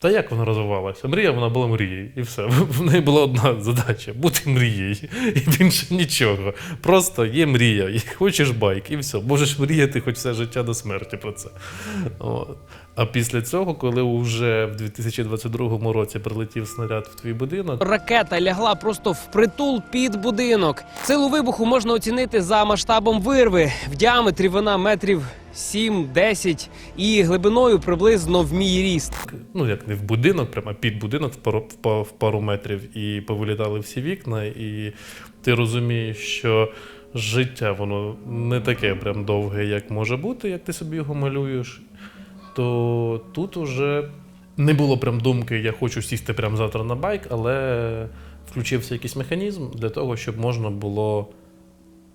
Та як вона розвивалася? Мрія вона була мрією, і все. В неї була одна задача бути мрією. І більше нічого. Просто є мрія, і хочеш байк, і все. Можеш мріяти хоч все життя до смерті про це. От. А після цього, коли вже в 2022 році прилетів снаряд в твій будинок, Ракета лягла просто впритул під будинок. Силу вибуху можна оцінити за масштабом вирви. В діаметрі вона метрів 7-10 і глибиною приблизно в мій ріст. ну як не в будинок, прямо під будинок в пару, в в пару метрів, і повилітали всі вікна, і ти розумієш, що життя воно не таке прям довге, як може бути, як ти собі його малюєш. То тут уже не було прям думки, я хочу сісти прямо завтра на байк, але включився якийсь механізм для того, щоб можна було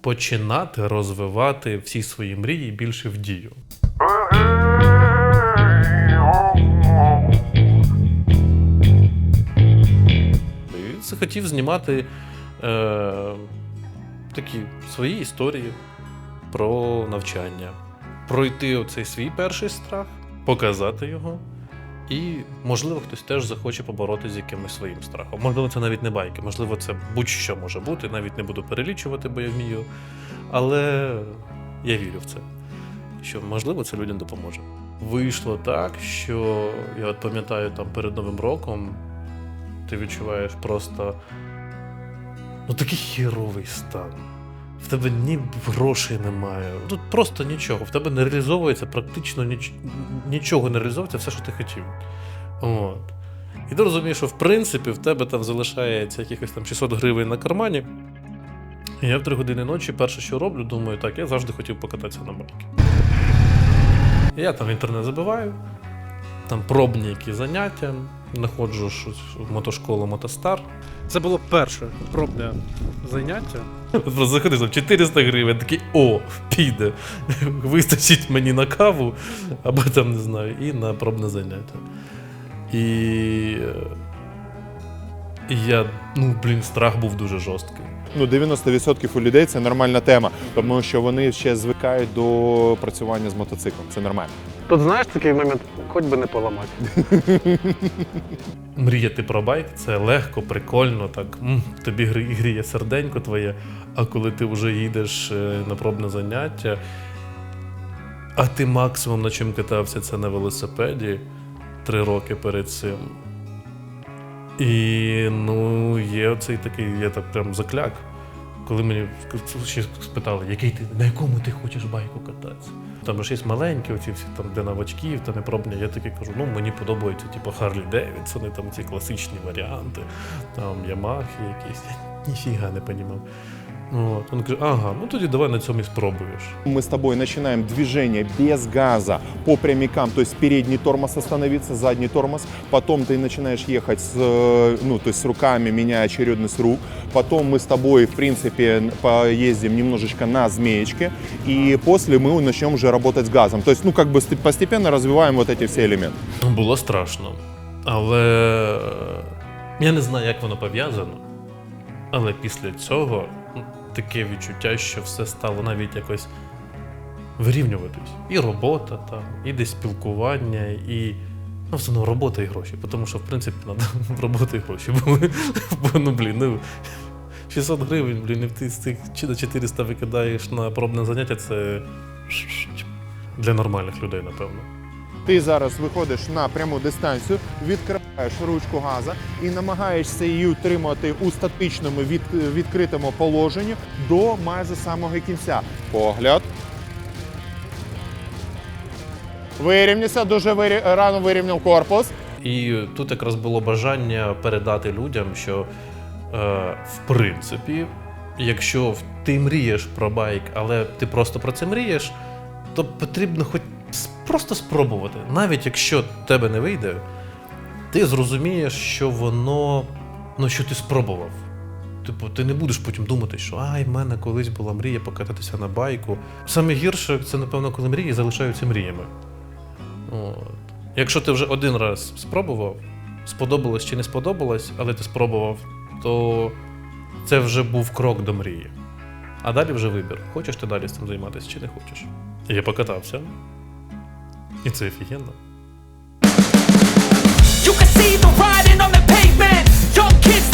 починати розвивати всі свої мрії більше в дію. І захотів знімати е, такі свої історії про навчання, пройти оцей свій перший страх, показати його. І, можливо, хтось теж захоче поборотися з якимось своїм страхом. Можливо, це навіть не байки, можливо, це будь-що може бути. Навіть не буду перелічувати, бо я вмію. Але я вірю в це, що можливо це людям допоможе. Вийшло так, що я от пам'ятаю там перед Новим роком ти відчуваєш просто ну такий хіровий стан. В тебе ні грошей немає. Тут просто нічого. В тебе не реалізовується практично ніч... нічого не реалізовується, все, що ти хотів. От. І ти розумієш, що в принципі в тебе там залишається якихось там 600 гривень на кармані. І я в 3 години ночі перше, що роблю, думаю, так, я завжди хотів покататися на байки. Я там інтернет забиваю, там пробні які заняття, знаходжу в мотошколу Мотостар. Це було перше пробне заняття. Просто заходиш там 400 гривень, такий о, піде. Вистачить мені на каву, або там не знаю, і на пробне заняття. І. І я, ну, блін, страх був дуже жорсткий. Ну, 90% у людей це нормальна тема, тому що вони ще звикають до працювання з мотоциклом. Це нормально. Тут знаєш такий момент, хоч би не поламати. Мріяти про байк це легко, прикольно, так тобі гріє серденько твоє, а коли ти вже їдеш е, на пробне заняття, а ти максимум на чим катався це на велосипеді три роки перед цим. І ну, є оцей такий, я так прям закляк. Коли мені ще спитали, який ти, на якому ти хочеш байку кататися? Там ж є маленькі, оці всі там для новачків, та непробні. Я таки кажу, ну мені подобаються типу Харлі Девідсони, там ці класичні варіанти, там Ямахи якісь. Я ніфіга не понімав. От. Він каже, ага, ну тоді давай на цьому і спробуєш. Мы с тобой начинаем движение без газа по прямикам, то есть передний тормоз остановиться, задний тормоз, потом ты начинаешь ехать с, э, ну, то есть с руками, меняя очередность рук, потом мы с тобой, в принципе, поездим немножечко на змеечке, и после мы начнем уже работать с газом. То есть, ну, как бы ст- постепенно развиваем вот эти все элементы. Ну, Було страшно. Але е, я не знаю, як воно пов'язано. Але після цього ну, таке відчуття, що все стало навіть якось вирівнюватись. І робота, там, і десь спілкування, і. Ну, все одно робота і гроші. Тому що, в принципі, робота і гроші були. Бо, ну, блін, ну. 600 гривень, блін, і ти з цих чи до 400 викидаєш на пробне заняття, це для нормальних людей, напевно. Ти зараз виходиш на пряму дистанцію, відкриваєш ручку газа і намагаєшся її утримати у статичному від, відкритому положенні до майже самого кінця. Погляд. Вирівнявся, дуже вирі... рано вирівняв корпус. І тут якраз було бажання передати людям, що е, в принципі, якщо ти мрієш про байк, але ти просто про це мрієш, то потрібно хоч просто спробувати. Навіть якщо тебе не вийде, ти зрозумієш, що воно, ну що ти спробував. Типу, ти не будеш потім думати, що ай, в мене колись була мрія покататися на байку. Саме гірше це, напевно, коли мрії залишаються мріями. От. Якщо ти вже один раз спробував, сподобалось чи не сподобалось, але ти спробував, то це вже був крок до мрії. А далі вже вибір, хочеш ти далі з цим займатися чи не хочеш. Я покатався. It's. You can see the riding on the pavement. Young kids,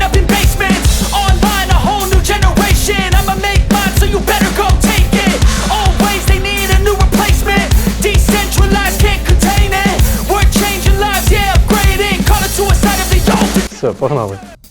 up in basements. Online, a whole new generation. I'ma make mine, so you better go take it. They need a new replacement. Decentralized, can't contain it. We're changing lives, yeah, upgrading. Все, погнали.